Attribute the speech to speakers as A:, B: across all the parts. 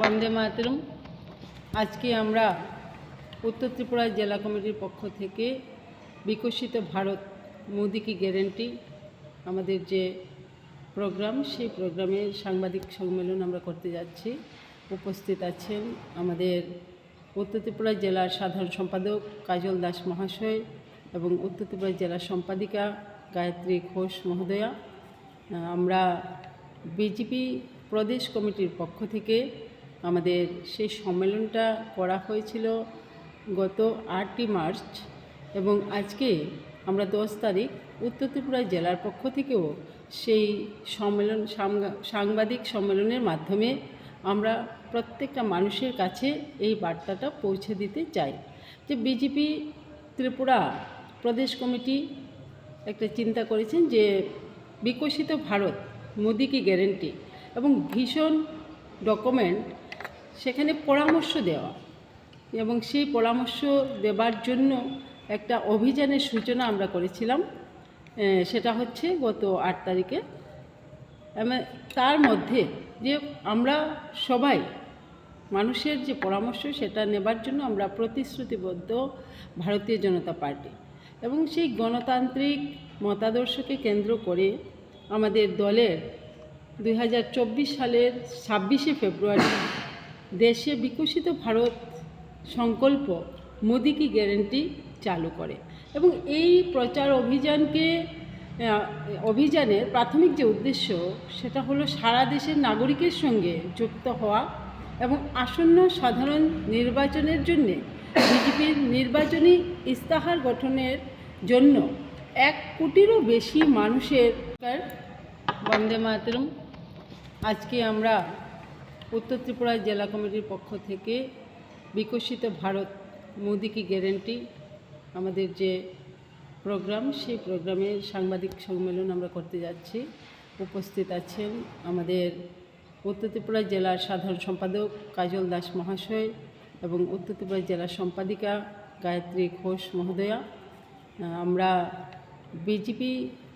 A: বন্দে মাতরম। আজকে আমরা উত্তর ত্রিপুরা জেলা কমিটির পক্ষ থেকে বিকশিত ভারত মোদি কি গ্যারেন্টি আমাদের যে প্রোগ্রাম সেই প্রোগ্রামে সাংবাদিক সম্মেলন আমরা করতে যাচ্ছি। উপস্থিত আছেন আমাদের উত্তর ত্রিপুরা জেলার সাধারণ সম্পাদক কাজল দাস মহাশয় এবং উত্তর ত্রিপুরা জেলার সম্পাদিকা গায়ত্রী ঘোষ মহোদয়া। আমরা বিজেপি প্রদেশ কমিটির পক্ষ থেকে আমাদের সেই সম্মেলনটা করা হয়েছিল গত আটই মার্চ এবং আজকে আমরা দশ তারিখ উত্তর ত্রিপুরা জেলার পক্ষ থেকেও সেই সম্মেলন সাংবাদিক সম্মেলনের মাধ্যমে আমরা প্রত্যেকটা মানুষের কাছে এই বার্তাটা পৌঁছে দিতে চাই। যে বিজেপি ত্রিপুরা প্রদেশ কমিটি একটা চিন্তা করেছেন যে বিকশিত ভারত, মোদি কি গ্যারেন্টি? এবং ভীষণ ডকুমেন্ট সেখানে পরামর্শ দেওয়া। এবং সেই পরামর্শ দেবার জন্য একটা অভিযানের সূচনা আমরা করেছিলাম সেটা হচ্ছে গত আট তারিখে। তার মধ্যে যে আমরা সবাই মানুষের যে পরামর্শ, সেটা নেবার জন্য আমরা প্রতিশ্রুতিবদ্ধ ভারতীয় জনতা পার্টি। এবং সেই গণতান্ত্রিক মতাদর্শকে কেন্দ্র করে আমাদের দলের চব্বিশ সালের ছাব্বিশে ফেব্রুয়ারি দেশে বিকশিত ভারত সংকল্প মোদি কি গ্যারেন্টি চালু করে এবং এই প্রচার অভিযানকে অভিযানের প্রাথমিক যে উদ্দেশ্য সেটা হলো সারা দেশের নাগরিকের সঙ্গে যুক্ত হওয়া এবং আসন্ন সাধারণ নির্বাচনের জন্য বিজেপির নির্বাচনী ইস্তাহার গঠনের জন্য এক কোটিরও বেশি মানুষের বন্দে মাতরম। আজকে আমরা উত্তর ত্রিপুরা জেলা কমিটির পক্ষ থেকে বিকশিত ভারত মোদি কি গ্যারেন্টি আমাদের যে প্রোগ্রাম, সেই প্রোগ্রামে সাংবাদিক সম্মেলন আমরা করতে যাচ্ছি। উপস্থিত আছেন আমাদের উত্তর ত্রিপুরা জেলার সাধারণ সম্পাদক কাজল দাস মহাশয় এবং উত্তর ত্রিপুরা জেলার সম্পাদিকা গায়ত্রী ঘোষ মহোদয়া। আমরা বিজেপি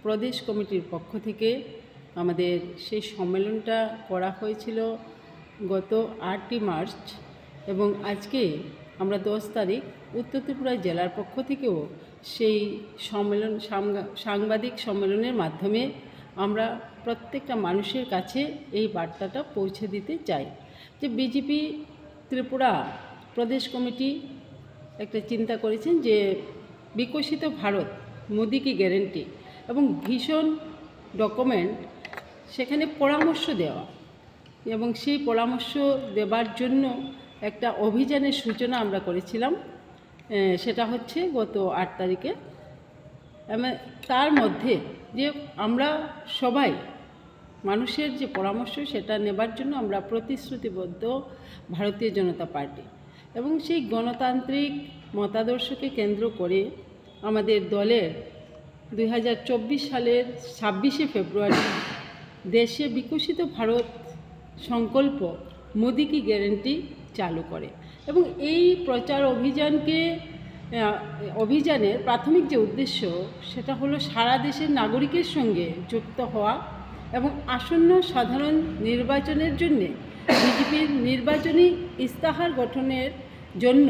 A: প্রদেশ কমিটির পক্ষ থেকে আমাদের সেই সম্মেলনটা করা হয়েছিল গত আটই মার্চ এবং আজকে আমরা দশ তারিখ উত্তর ত্রিপুরা জেলার পক্ষ থেকেও সেই সম্মেলন সাংবাদিক সম্মেলনের মাধ্যমে আমরা প্রত্যেকটা মানুষের কাছে এই বার্তাটা পৌঁছে দিতে চাই। যে বিজেপি ত্রিপুরা প্রদেশ কমিটি একটা চিন্তা করেছেন যে বিকশিত ভারত মোদি কি গ্যারেন্টি এবং ভীষণ ডকুমেন্ট সেখানে পরামর্শ দেওয়া এবং সেই পরামর্শ দেবার জন্য একটা অভিযানের সূচনা আমরা করেছিলাম সেটা হচ্ছে গত আট তারিখে। তার মধ্যে যে আমরা সবাই মানুষের যে পরামর্শ সেটা নেবার জন্য আমরা প্রতিশ্রুতিবদ্ধ ভারতীয় জনতা পার্টি এবং সেই গণতান্ত্রিক মতাদর্শকে কেন্দ্র করে আমাদের দলের দু হাজার চব্বিশ সালের ছাব্বিশে ফেব্রুয়ারি দেশে বিকশিত ভারত সংকল্প মোদি কি গ্যারেন্টি চালু করে। এবং এই প্রচার অভিযানকে অভিযানের প্রাথমিক যে উদ্দেশ্য, সেটা হলো সারা দেশের নাগরিকের সঙ্গে যুক্ত হওয়া এবং আসন্ন সাধারণ নির্বাচনের জন্য বিজেপির নির্বাচনী ইস্তাহার গঠনের জন্য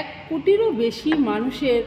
A: এক কোটিরও বেশি মানুষের